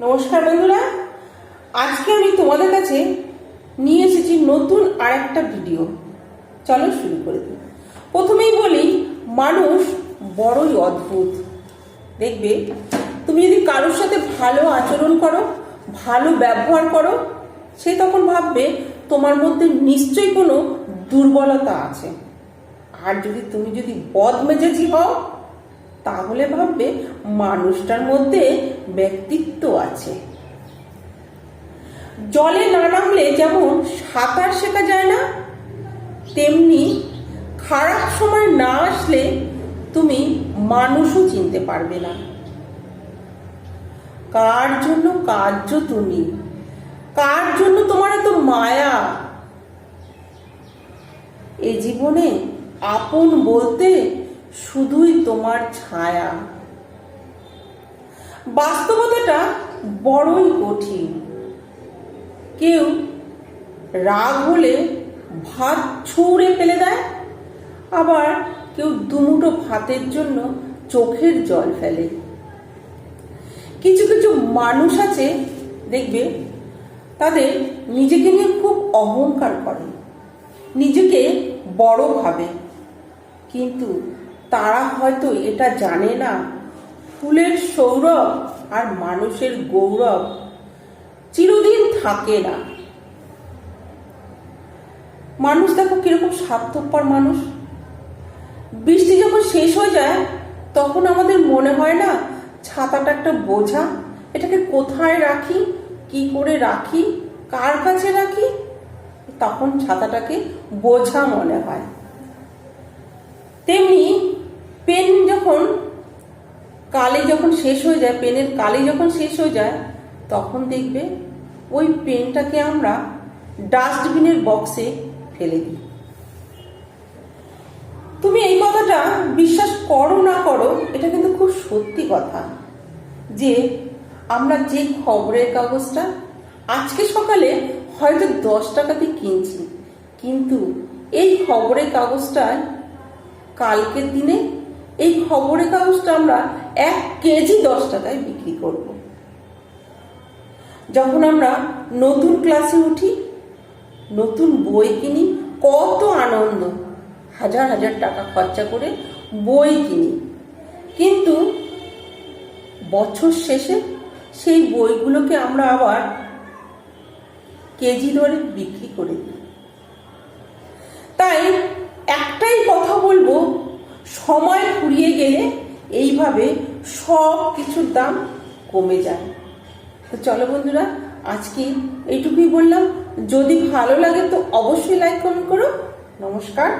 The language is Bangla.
নমস্কার বন্ধুরা। আজকে আমি তোমাদের কাছে নিয়ে এসেছি নতুন আর একটা ভিডিও। চলো শুরু করে দিই। প্রথমেই বলি, মানুষ বড়ই অদ্ভুত। দেখবে, তুমি যদি কারোর সাথে ভালো আচরণ করো, ভালো ব্যবহার করো, সে তখন ভাববে তোমার মধ্যে নিশ্চয়ই কোনো দুর্বলতা আছে। আর যদি তুমি যদি বদমেজাজি হও তাহলে ভাববে মানুষটার মধ্যে ব্যক্তিত্ব আছে। জলে না নামলে যেমন সাঁতার শেখা যায় না, তেমনি খারাপ সময় না আসলে তুমি মানুষও চিনতে পারবে না। কার জন্য কার্য তুমি? কার জন্য তোমার এত মায়া? এ জীবনে আপন বলতে শুধুই তোমার ছায়া। বাস্তবতাটা বড়ই কঠিন। কেউ রাগ হলে ভাত ছুঁড়ে ফেলে দেয়, আবার কেউ দুমুটো ভাতের জন্য চোখের জল ফেলে। কিছু কিছু মানুষ আছে, দেখবে, তাদের নিজেকে নিয়ে খুব অহংকার করে, নিজেকে বড় ভাবে। কিন্তু তারা হয়তো এটা জানে না। ফুলের সৌরভ আর মানুষের গৌরব চিরদিন থাকে না। মানুষ দেখো কীরকম স্বার্থপর মানুষ। বৃষ্টি যখন শেষ হয়ে যায়, তখন আমাদের মনে হয় না, ছাতাটা একটা বোঝা, এটাকে কোথায় রাখি, কি করে রাখি, কার কাছে রাখি? তখন ছাতাটাকে বোঝা মনে হয়। তেমনি পেন যখন কালি যখন শেষ হয়ে যায়, পেনের কালি যখন শেষ হয়ে যায়, তখন দেখবে ওই পেনটাকে আমরা ডাস্টবিনের বক্সে ফেলে দিই। তুমি এই কথাটা বিশ্বাস করো না করো, এটা কিন্তু খুব সত্যি কথা যে আমরা যে খবরের কাগজটা আজকে সকালে হয়তো দশ টাকাতে কিনছি, কিন্তু এই খবরের কাগজটায় কালকের দিনে এই খবরের কাগজটা আমরা এক কেজি দশ টাকায় বিক্রি করব। যখন আমরা নতুন ক্লাসে উঠি, নতুন বই কিনি, কত আনন্দ। হাজার হাজার টাকা খরচা করে বই কিনি। কিন্তু বছর শেষে সেই বইগুলোকে আমরা আবার কেজি দরে বিক্রি করে দিই। তাই একটাই কথা বলব সময় ফুরিয়ে গেলে এইভাবে সব কিছুর দাম কমে যায়। তো চলো বন্ধুরা, আজকে এইটুকুই বললাম। যদি ভালো লাগে তো অবশ্যই লাইক কমেন্ট করো। নমস্কার।